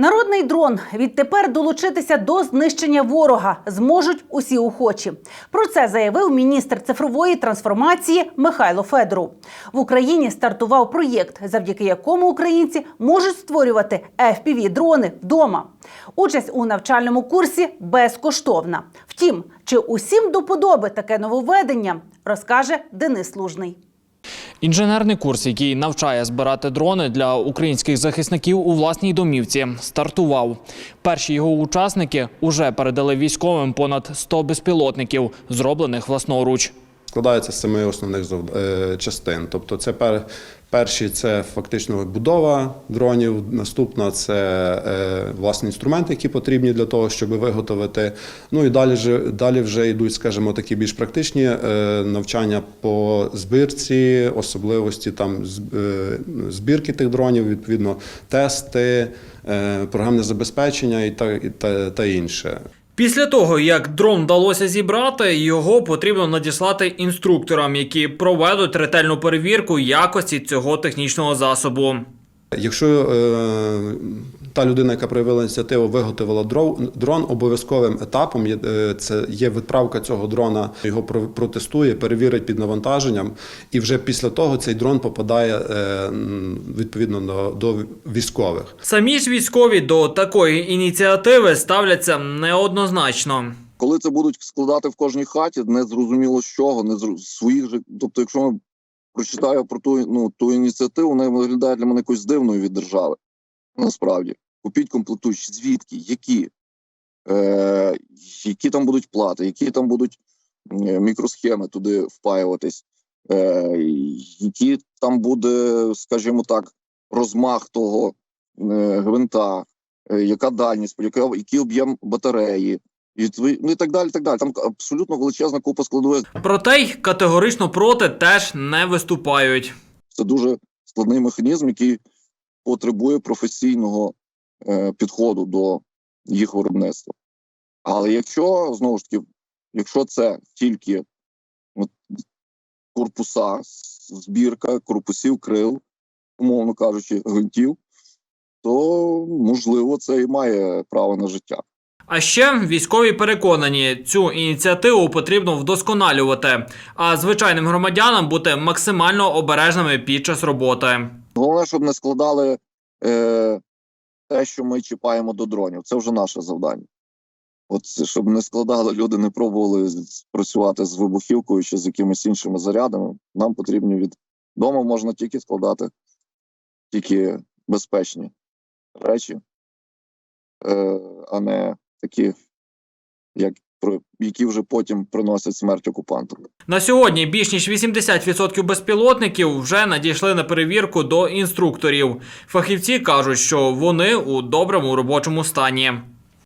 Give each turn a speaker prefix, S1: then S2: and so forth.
S1: Народний дрон відтепер долучитися до знищення ворога зможуть усі охочі. Про це заявив міністр цифрової трансформації Михайло Федоров. В Україні стартував проєкт, завдяки якому українці можуть створювати fpv дрони вдома. Участь у навчальному курсі безкоштовна. Втім, чи усім до таке нововведення, розкаже Денис Лужний.
S2: Інженерний курс, який навчає збирати дрони для українських захисників у власній домівці, стартував. Перші його учасники уже передали військовим понад 100 безпілотників, зроблених власноруч.
S3: Складається з семи основних е, частин. Тобто, це пер, перші це фактично будова дронів. Наступна це е, власні інструменти, які потрібні для того, щоб виготовити. Ну і далі вже далі вже йдуть, скажімо, такі більш практичні е, навчання по збірці, особливості там е, збірки тих дронів, відповідно, тести, е, програмне забезпечення і та, та, та інше.
S2: Після того, як дрон вдалося зібрати, його потрібно надіслати інструкторам, які проведуть ретельну перевірку якості цього технічного засобу.
S3: Якщо е, та людина, яка проявила ініціативу, виготовила дров- дрон, обов'язковим етапом є, е, це є відправка цього дрона, його протестує, перевірить під навантаженням, і вже після того цей дрон попадає е, відповідно до, до військових.
S2: Самі ж військові до такої ініціативи ставляться неоднозначно.
S4: Коли це будуть складати в кожній хаті, не зрозуміло з чого, не з своїх же. Тобто, якщо прочитаю про ту, ну, ту ініціативу, вона виглядає для мене якось дивною від держави. Насправді, купіть комплектуючі, звідки, які, е, які там будуть плати, які там будуть е, мікросхеми туди впаюватись, е, які там буде, скажімо так, розмах того е, гвинта, е, яка дальність, яка, який об'єм батареї. І, ну і так далі, так далі. Там абсолютно величезна купа складових.
S2: Проте й категорично проти теж не виступають.
S4: Це дуже складний механізм, який потребує професійного е, підходу до їх виробництва. Але якщо знову ж таки, якщо це тільки от, корпуса, збірка корпусів крил, умовно кажучи, гвинтів, то можливо це і має право на життя.
S2: А ще військові переконані, цю ініціативу потрібно вдосконалювати, а звичайним громадянам бути максимально обережними під час роботи.
S4: Головне, щоб не складали е, те, що ми чіпаємо до дронів. Це вже наше завдання. От щоб не складали, люди не пробували працювати з вибухівкою чи з якимись іншими зарядами. Нам потрібні від дому можна тільки складати, тільки безпечні речі, е, а не такі, як, які вже потім приносять смерть окупанту.
S2: На сьогодні більш ніж 80% безпілотників вже надійшли на перевірку до інструкторів. Фахівці кажуть, що вони у доброму робочому стані.